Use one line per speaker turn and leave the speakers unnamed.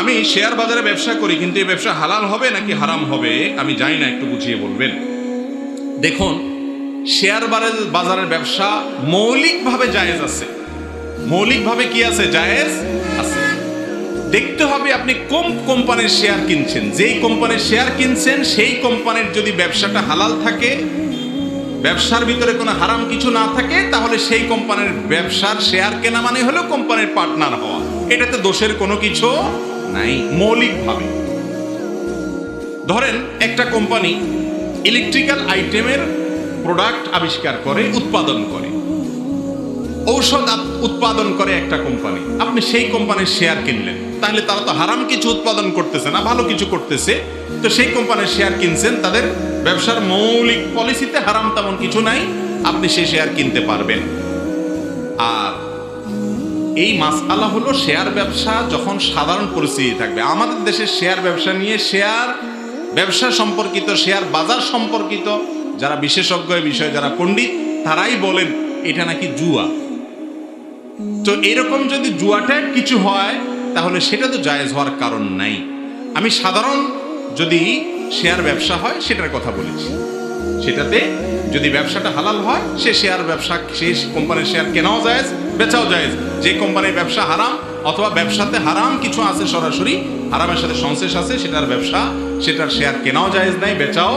আমি শেয়ার বাজারে ব্যবসা করি, কিন্তু এই ব্যবসা হালাল হবে নাকি হারাম হবে, আমি জানি না, একটু বুঝিয়ে বলবেন। দেখুন, শেয়ার বাজারের ব্যবসা মৌলিকভাবে জায়েজ আছে। মৌলিকভাবে কি আছে? জায়েজ আছে। দেখতে হবে আপনি কোন কোম্পানির শেয়ার কিনছেন। যেই কোম্পানির শেয়ার কিনছেন, সেই কোম্পানির যদি ব্যবসাটা হালাল থাকে ব্যবসার ভিতরে কোনো হারাম কিছু না থাকে, তাহলে সেই কোম্পানির ব্যবসার শেয়ার কেনা মানে হলো কোম্পানির পার্টনার হওয়া। এটাতে দোষের কোনো কিছু নাই, মৌলিকভাবে। ধরেন, একটা কোম্পানি ইলেকট্রিক্যাল আইটেমের প্রোডাক্ট আবিষ্কার করে, উৎপাদন করে। ঔষধ উৎপাদন করে একটা কোম্পানি। আপনি সেই কোম্পানির শেয়ার কিনলেন। তাহলে তারা তো হারাম কিছু উৎপাদন করতেছে না, ভালো কিছু করতেছে। তো সেই কোম্পানির শেয়ার কিনছেন, তাদের ব্যবসার মৌলিক পলিসিতে হারাম তেমন কিছু নাই, আপনি সেই শেয়ার কিনতে পারবেন। আর এই মাসআলা হলো শেয়ার ব্যবসা যখন সাধারণ পরিস্থিতি থাকবে। আমাদের দেশের শেয়ার ব্যবসা নিয়ে শেয়ার ব্যবসা সম্পর্কিত শেয়ার বাজার সম্পর্কিত যারা বিশেষজ্ঞ বিষয়ে যারা পণ্ডিত, তারাই বলেন, এটা নাকি জুয়া। তো এরকম যদি জুয়াটা কিছু হয়, তাহলে সেটা তো জায়েজ হওয়ার কারণ নাই। আমি সাধারণ যদি শেয়ার ব্যবসা হয়, সেটার কথা বলেছি। সেটাতে যদি ব্যবসাটা হালাল হয়, সে শেয়ার ব্যবসা সেই কোম্পানির শেয়ার কেনাও যায় বেচাও যায় যে কোম্পানির ব্যবসা হারাম, অথবা ব্যবসাতে হারাম কিছু আছে সরাসরি, হারামের সাথে সংশ্লেষ আছে, সেটার ব্যবসা, সেটার শেয়ার কেনাও জায়েজ নাই, বেচাও